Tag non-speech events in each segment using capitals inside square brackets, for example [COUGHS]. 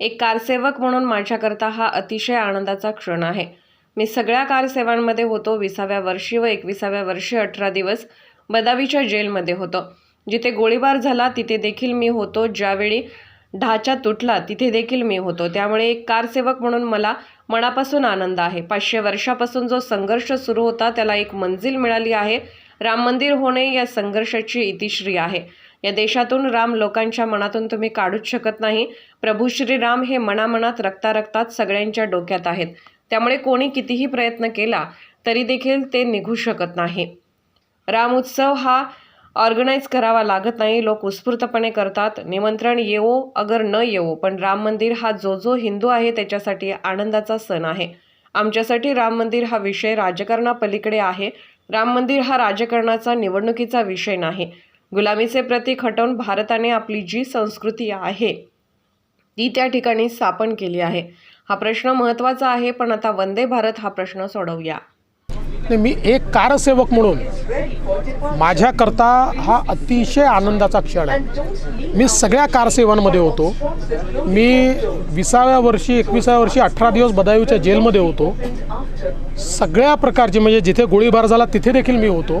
एक कारसेवक म्हणून माझ्याकरता हा अतिशय आनंदाचा क्षण आहे. मी सगळ्या कारसेवांमध्ये होतो विसाव्या वर्षी व एकविसाव्या वर्षी अठरा दिवस बदावीच्या जेलमध्ये होतो. जिथे गोळीबार झाला तिथे देखील मी होतो. ज्यावेळी ढाचा तुटला तिथे देखील मी होतो. त्यामुळे एक कारसेवक म्हणून मला मनापासून आनंद आहे. पाचशे वर्षापासून जो संघर्ष सुरू होता त्याला एक मंजिल मिळाली आहे. राम मंदिर होणे या संघर्षाची इतिश्री आहे. या देशातून राम लोकांच्या मनातून तुम्ही काढूच शकत नाही. प्रभू श्रीराम हे मनामनात रक्तारक्तात सगळ्यांच्या डोक्यात आहेत. त्यामुळे कोणी कितीही प्रयत्न केला तरी देखील ते निघू शकत नाही. राम उत्सव हा ऑर्गनाईज करावा लागत नाही. लोक उत्स्फूर्तपणे करतात. निमंत्रण येवो अगर न येवो पण राम मंदिर हा जो जो हिंदू आहे त्याच्यासाठी आनंदाचा सण आहे. आमच्यासाठी राम मंदिर हा विषय राजकारणापलीकडे आहे. राम मंदिर हा राजकारणाचा निवडणुकीचा विषय नाही. गुलामीचे प्रतीक हटवून भारताने आपली जी संस्कृती आहे ती त्या ठिकाणी स्थापन केली आहे. हा प्रश्न महत्त्वाचा आहे पण आता वंदे भारत हा प्रश्न सोडवूया. मी एक कारसेवक म्हणून माझ्याकरता हा अतिशय आनंदाचा क्षण आहे. मी सगळ्या कारसेवांमध्ये होतो. मी विसाव्या वर्षी एकविसाव्या वर्षी अठरा दिवस बदायूच्या जेलमध्ये होतो. सगळ्या प्रकारचे म्हणजे जिथे गोळीबार झाला तिथे देखील मी होतो.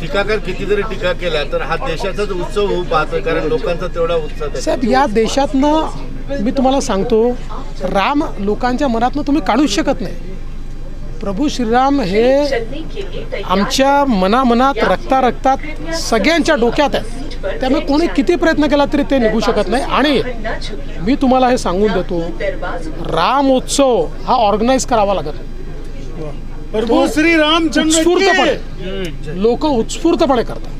टीकाकार किती जरी टीका केला तर हा देशाचाच उत्सव होऊ पाहतो कारण लोकांचा तेवढा उत्साह साहेब या देशातनं मी तुम्हाला सांगतो राम लोकांच्या मनातनं तुम्ही काढूच शकत नाही. प्रभू श्रीराम हे आमच्या मनामनात रक्ता रक्तात सगळ्यांच्या डोक्यात आहे त्यामुळे कोणी किती प्रयत्न केला तरी ते निघू शकत नाही. आणि मी तुम्हाला हे सांगून देतो राम उत्सव हा ऑर्गनाईज करावा लागत नाही. प्रभू श्री रामचंद्र उत्स्फूर्तपणे. लोक उत्स्फूर्तपणे करतात.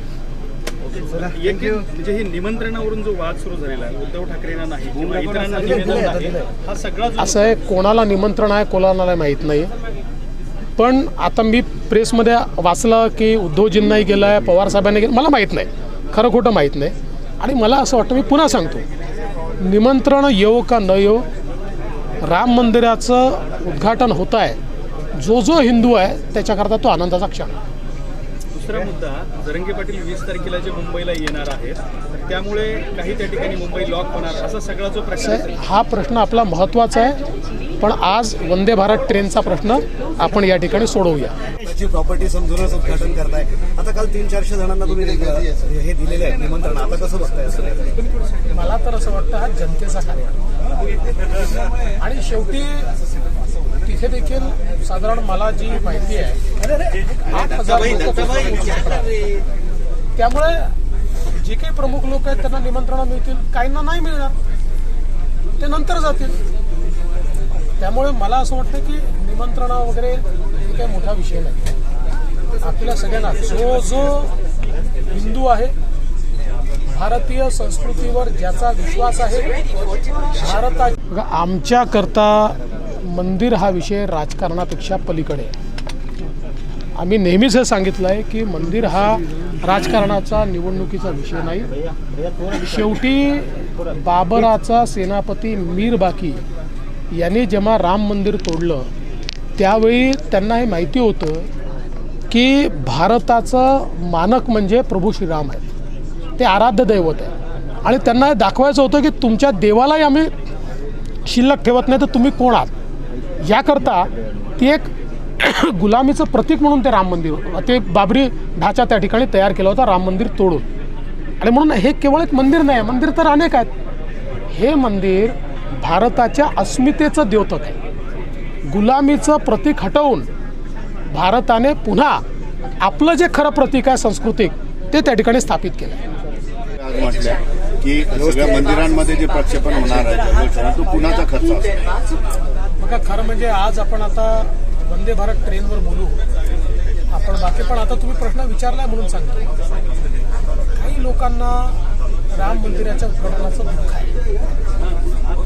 म्हणजे ही निमंत्रणावरून जो वाद सुरू झालेला आहे उद्धव ठाकरेंना नाही किंवा इतरांना निवेदन नाही हा सगळा जो असं आहे कोणाला निमंत्रण आहे कोणाला माहीत नाही पण आता मी प्रेसमध्ये वाचलं की उद्धवजींनाही गेलं आहे पवारसाहेबांनी गेलं मला माहीत नाही. खरं खोटं माहीत नाही. आणि मला असं वाटतं मी पुन्हा सांगतो निमंत्रण येवो का न येवो राम मंदिराचं उद्घाटन होत आहे. जो जो हिंदू आहे त्याच्याकरता तो आनंदाचा क्षण आहे. दुसरा मुद्दा जरंगे पाटील वीस तारखेला जे मुंबईला येणार आहेत त्यामुळे काही त्या ठिकाणी मुंबई लॉक होणार असा सगळा जो प्रकार आहे. हा प्रश्न आपला महत्त्वाचा आहे पण आज वंदे भारत ट्रेनचा प्रश्न आपण या ठिकाणी सोडवूया. त्याची प्रॉपर्टी समजूनच उद्घाटन करताय. आता काल तीन चारशे जणांना तुम्ही हे दिलेले आहे निमंत्रण. आता कसं बघताय असं? मला तर असं वाटतं हा जनतेचा कार्यक्रम आणि शेवटी तिथे देखील साधारण मला जी माहिती आहे आठ हजार त्यामुळे जे काही प्रमुख लोक आहेत त्यांना निमंत्रणं मिळतील. काहींना नाही मिळणार ते नंतर जातील. त्यामुळे मला असं वाटतं की निमंत्रणं वगैरे हे काही मोठा विषय नाही. आपल्या सगळ्यांना जो जो हिंदू आहे भारतीय संस्कृतीवर ज्याचा विश्वास आहे भारता आमच्याकरता मंदिर हा विषय राजकारणापेक्षा पलीकडे आम्ही नेहमीच हे सांगितलं आहे की मंदिर हा राजकारणाचा निवडणुकीचा विषय नाही. शेवटी बाबराचा सेनापती मीर बाकी यांनी जेव्हा राम मंदिर तोडलं त्यावेळी त्यांना हे माहिती होतं की भारताचं मानक म्हणजे प्रभू श्रीराम आहे ते आराध्य दैवत आहे आणि त्यांना हे दाखवायचं होतं की तुमच्या देवालाही आम्ही शिल्लक ठेवत नाही तर तुम्ही कोण आहात? याकरता ती एक [COUGHS] गुलामीचं प्रतीक म्हणून ते राम मंदिर ते बाबरी ढाचा त्या ठिकाणी तयार केला होता राम मंदिर तोडून. आणि म्हणून हे केवळ एक मंदिर नाही मंदिर तर अनेक आहेत. हे मंदिर भारताच्या अस्मितेचं द्योतक आहे. गुलामीचं प्रतीक हटवून भारताने पुन्हा आपलं जे खरं प्रतीक आहे सांस्कृतिक ते त्या ठिकाणी स्थापित केलं. म्हटल्या की सगळ्या मंदिरांमध्ये जे प्रक्षेपण होणार आहे तो खर्च का खरं म्हणजे आज आपण आता वंदे भारत ट्रेनवर बोलू? आपण बाकी पण आता तुम्ही प्रश्न विचारलाय म्हणून सांगतो. काही लोकांना राम मंदिराच्या उद्घाटनाचं दुःख आहे.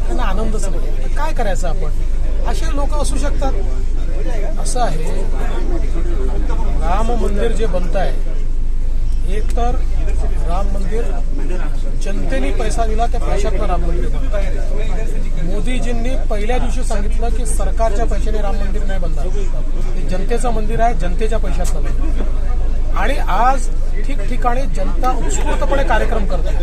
त्यांना आनंदच नाही. काय करायचं आपण? असे लोक असू शकतात. असं आहे. राम मंदिर जे बनत आहे एक तर राम मंदिर जनतेने पैसा दिला त्या पैशातलं राम मंदिर मोदीजींनी पहिल्या दिवशी सांगितलं की सरकारच्या पैशाने राम मंदिर नाही बनणार. हे जनतेचं मंदिर आहे जनतेच्या पैशातलं नाही आणि आज ठिकठिकाणी जनता उत्स्फूर्तपणे कार्यक्रम करते.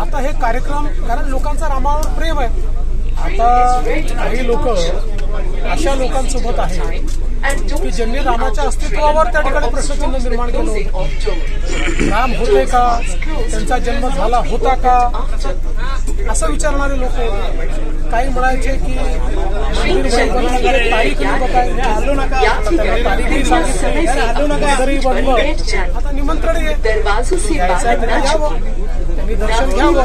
आता हे कार्यक्रम कारण लोकांचा रामावर प्रेम आहे. आता काही लोक अशा लोकांसोबत आहेत की ज्यांनी रामाच्या अस्तित्वावर त्या ठिकाणी प्रश्नचिन्ह निर्माण केलं होतं. राम होते का? त्यांचा जन्म झाला होता का? असं विचारणारे लोक काही म्हणायचे की तारीख तारीखही सांगितली. बनवलं आता निमंत्रण घ्यावं आहे. त्यांनी दर्शन घ्यावं.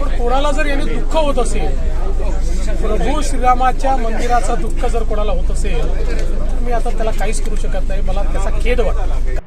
पण कोणाला जर यांनी दुःख होत असेल प्रभू श्रीरामाच्या मंदिराचं दुःख जर कोणाला होत असेल तर मी आता त्याला काहीच करू शकत नाही. मला त्याचा खेद वाटतो.